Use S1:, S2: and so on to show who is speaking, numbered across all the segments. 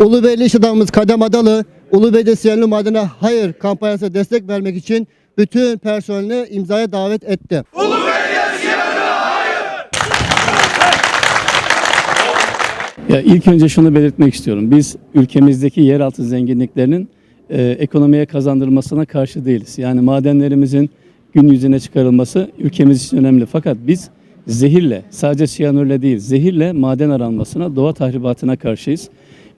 S1: Ulubeyli iş adamımız Kadem Adalı, Ulubey'de siyanürlü madene hayır kampanyasına destek vermek için bütün personelini imzaya davet etti.
S2: Ya ilk önce şunu belirtmek istiyorum. Biz ülkemizdeki yeraltı zenginliklerinin e, ekonomiye kazandırılmasına karşı değiliz. Yani madenlerimizin gün yüzüne çıkarılması ülkemiz için önemli. Fakat biz zehirle, sadece siyanürle değil, zehirle maden aranmasına, doğa tahribatına karşıyız.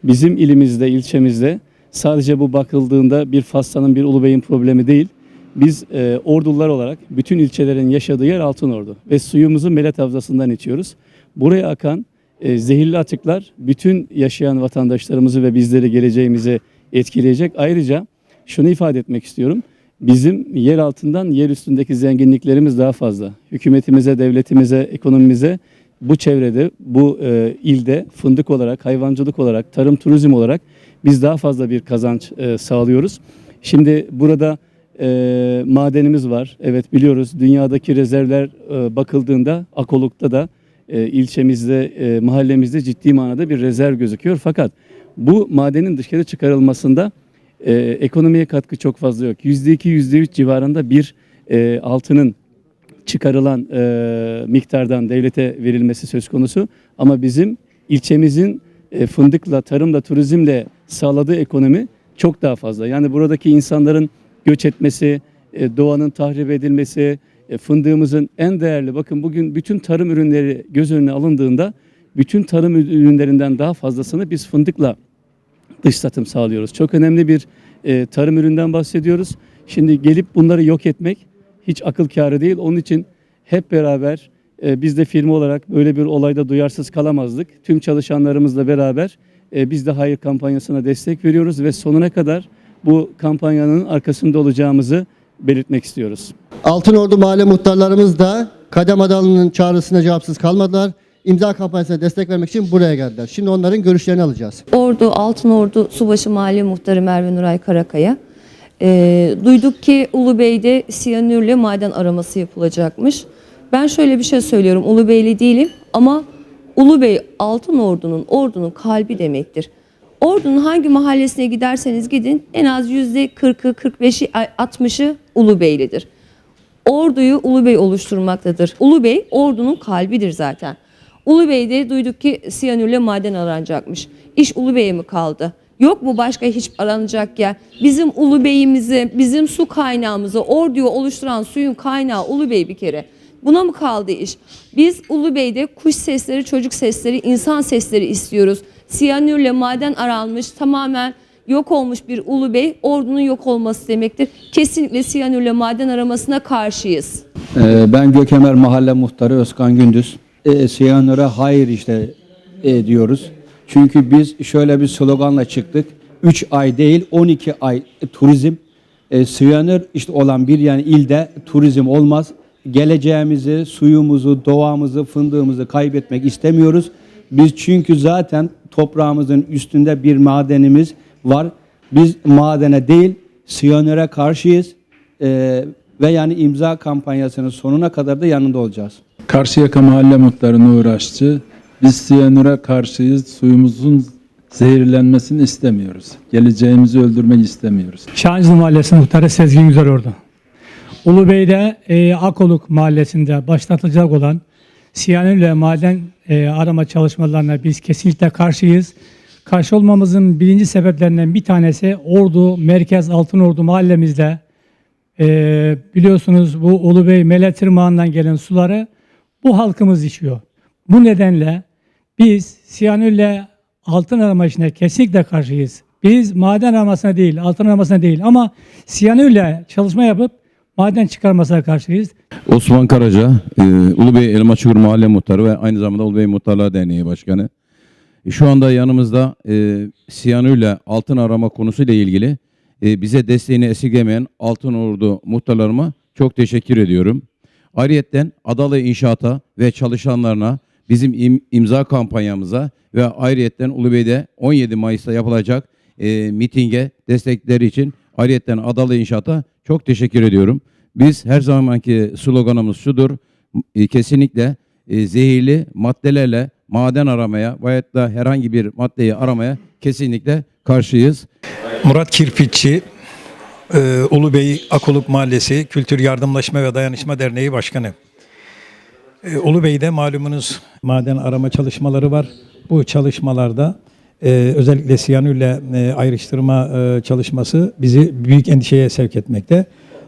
S2: Bizim ilimizde, ilçemizde sadece bu bakıldığında bir Faslan'ın, bir Ulubey'in problemi değil. Biz e, ordular olarak bütün ilçelerin yaşadığı yer Altınordu ve suyumuzu Melet Havzası'ndan içiyoruz. Buraya akan e, zehirli atıklar bütün yaşayan vatandaşlarımızı ve bizleri geleceğimize etkileyecek. Ayrıca şunu ifade etmek istiyorum. Bizim yer altından yer üstündeki zenginliklerimiz daha fazla. Hükümetimize, devletimize, ekonomimize bu çevrede, bu e, ilde fındık olarak, hayvancılık olarak, tarım turizm olarak biz daha fazla bir kazanç e, sağlıyoruz. Şimdi burada e, madenimiz var. Evet biliyoruz dünyadaki rezervler e, bakıldığında Akoluk'ta da e, ilçemizde, e, mahallemizde ciddi manada bir rezerv gözüküyor. Fakat bu madenin dışarı çıkarılmasında e, ekonomiye katkı çok fazla yok. %2, %3 civarında bir e, altının çıkarılan e, miktardan devlete verilmesi söz konusu. Ama bizim ilçemizin e, fındıkla, tarımla, turizmle sağladığı ekonomi çok daha fazla. Yani buradaki insanların göç etmesi, e, doğanın tahrip edilmesi, e, fındığımızın en değerli, bakın bugün bütün tarım ürünleri göz önüne alındığında bütün tarım ürünlerinden daha fazlasını biz fındıkla dış satım sağlıyoruz. Çok önemli bir e, tarım üründen bahsediyoruz. Şimdi gelip bunları yok etmek hiç akıl kârı değil. Onun için hep beraber e, biz de firma olarak böyle bir olayda duyarsız kalamazdık. Tüm çalışanlarımızla beraber e, biz de hayır kampanyasına destek veriyoruz ve sonuna kadar bu kampanyanın arkasında olacağımızı belirtmek istiyoruz.
S1: Altınordu mahalle muhtarlarımız da Kadem Adalı'nın çağrısına cevapsız kalmadılar. İmza kampanyasına destek vermek için buraya geldiler. Şimdi onların görüşlerini alacağız.
S3: Ordu, Altınordu Subaşı Mahalle Muhtarı Merve Nuray Karakaya. Ee, duyduk ki Ulubey'de siyanürle maden araması yapılacakmış. Ben şöyle bir şey söylüyorum. Ulubeyli değilim ama Ulubey Altınordu'nun, ordunun kalbi demektir. Ordunun hangi mahallesine giderseniz gidin en az yüzde 40'ı, 45'i, 60'ı Ulubeylidir. Orduyu Ulubey oluşturmaktadır. Ulubey ordunun kalbidir zaten. Ulubey'de duyduk ki siyanürle maden aranacakmış. İş Ulubey'e mi kaldı? Yok mu başka hiç aranacak yer? Bizim Ulubey'imizi, bizim su kaynağımızı, orduyu oluşturan suyun kaynağı Ulubey bir kere. Buna mı kaldı iş? Biz Ulubey'de kuş sesleri, çocuk sesleri, insan sesleri istiyoruz. Siyanürle maden aranmış, tamamen yok olmuş bir Ulubey, ordunun yok olması demektir. Kesinlikle siyanürle maden aramasına karşıyız.
S4: Ee, Ben Gökemer Mahalle Muhtarı Özkan Gündüz. E, Siyanür'e hayır işte e, diyoruz. Çünkü biz şöyle bir sloganla çıktık. 3 ay değil 12 ay turizm. E, Siyanür işte olan bir yani ilde turizm olmaz. Geleceğimizi, suyumuzu, doğamızı, fındığımızı kaybetmek istemiyoruz. Biz çünkü zaten toprağımızın üstünde bir madenimiz var. Biz madene değil Siyanür'e karşıyız. E, ve yani imza kampanyasının sonuna kadar da yanında olacağız.
S5: Karşıyaka Mahalle Muhtarı Nur Aşçı. Biz siyanüre karşıyız. Suyumuzun zehirlenmesini istemiyoruz. Geleceğimizi öldürmek istemiyoruz.
S6: Şahinzli Mahallesi Muhtarı Sezgin Güzelordu. Ulubey'de e, Akoluk Mahallesi'nde başlatılacak olan siyanürle maden e, arama çalışmalarına biz kesinlikle karşıyız. Karşı olmamızın birinci sebeplerinden bir tanesi Ordu, Merkez Altınordu mahallemizde e, biliyorsunuz bu Ulubey Mele Tırmağı'ndan gelen suları bu halkımız içiyor. Bu nedenle biz siyanürle altın arama işine kesinlikle karşıyız. Biz maden aramasına değil, altın aramasına değil ama siyanürle çalışma yapıp maden çıkarmasına karşıyız.
S7: Osman Karaca, e, Ulubey Elmaçukur Mahalle Muhtarı ve aynı zamanda Ulubey Muhtarlar Derneği Başkanı. E, şu anda yanımızda e, siyanürle altın arama konusuyla ilgili e, bize desteğini esirgemeyen Altın Ordu muhtarlarıma çok teşekkür ediyorum. Ayrıyeten Adalı İnşaat'a ve çalışanlarına bizim im- imza kampanyamıza ve ayrıyeten Ulubey'de 17 Mayıs'ta yapılacak e, mitinge destekleri için ayrıyeten Adalı İnşaat'a çok teşekkür ediyorum. Biz her zamanki sloganımız şudur. e, kesinlikle e, zehirli maddelerle maden aramaya veyahut da herhangi bir maddeyi aramaya kesinlikle karşıyız.
S8: Murat Kirpitçi, e, Ulubey Akoluk Mahallesi Kültür Yardımlaşma ve Dayanışma Derneği Başkanı. E, Ulubey'de malumunuz maden arama çalışmaları var. Bu çalışmalarda e, özellikle siyanürle e, ayrıştırma e, çalışması bizi büyük endişeye sevk etmekte.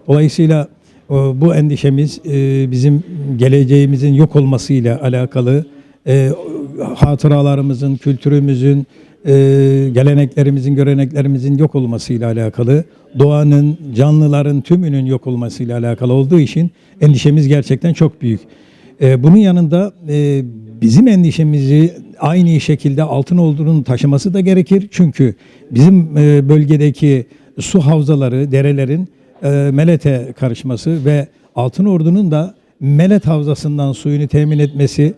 S8: Dolayısıyla e, bu endişemiz e, bizim geleceğimizin yok olmasıyla alakalı, e, hatıralarımızın, kültürümüzün, e, geleneklerimizin, göreneklerimizin yok olmasıyla alakalı, doğanın, canlıların tümünün yok olmasıyla alakalı olduğu için endişemiz gerçekten çok büyük. E, bunun yanında e, bizim endişemizi aynı şekilde altın olduğunun taşıması da gerekir. Çünkü bizim e, bölgedeki su havzaları, derelerin e, melete karışması ve altın ordunun da Melet Havzası'ndan suyunu temin etmesi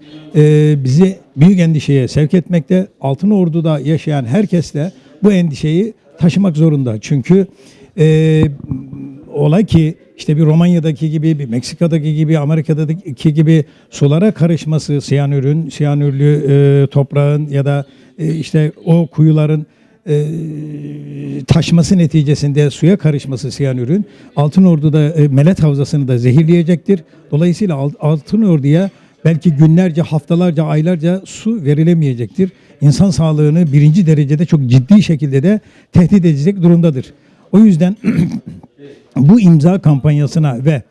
S8: bizi büyük endişeye sevk etmekte. Altın Ordu'da yaşayan herkes de bu endişeyi taşımak zorunda. Çünkü e, olay ki işte bir Romanya'daki gibi, bir Meksika'daki gibi, Amerika'daki gibi sulara karışması, siyanürün, siyanürlü e, toprağın ya da e, işte o kuyuların e, taşması neticesinde suya karışması siyanürün Altın Ordu'da e, Melet Havzası'nı da zehirleyecektir. Dolayısıyla Alt- Altın Ordu'ya belki günlerce, haftalarca, aylarca su verilemeyecektir. İnsan sağlığını birinci derecede çok ciddi şekilde de tehdit edecek durumdadır. O yüzden bu imza kampanyasına ve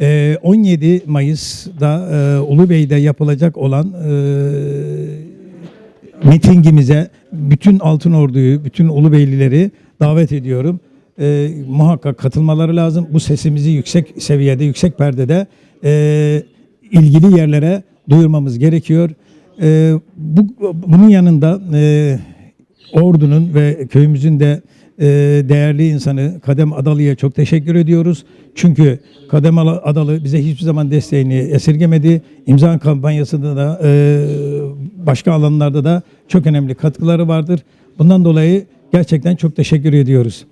S8: e, 17 Mayıs'da e, Ulubey'de yapılacak olan e, mitingimize bütün Altın Ordu'yu, bütün Ulubeylileri davet ediyorum. Muhakkak katılmaları lazım. Bu sesimizi yüksek seviyede, yüksek perdede e, ilgili yerlere duyurmamız gerekiyor. Bu, bunun yanında e, Ordu'nun ve köyümüzün de e, değerli insanı Kadem Adalı'ya çok teşekkür ediyoruz. Çünkü Kadem Adalı bize hiçbir zaman desteğini esirgemedi. İmza kampanyasında da e, başka alanlarda da çok önemli katkıları vardır. Bundan dolayı gerçekten çok teşekkür ediyoruz.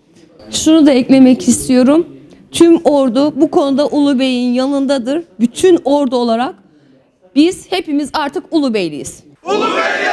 S3: Şunu da eklemek istiyorum. Tüm ordu bu konuda Ulubey'in yanındadır. Bütün ordu olarak biz hepimiz artık Ulubeyliyiz.
S9: Ulubey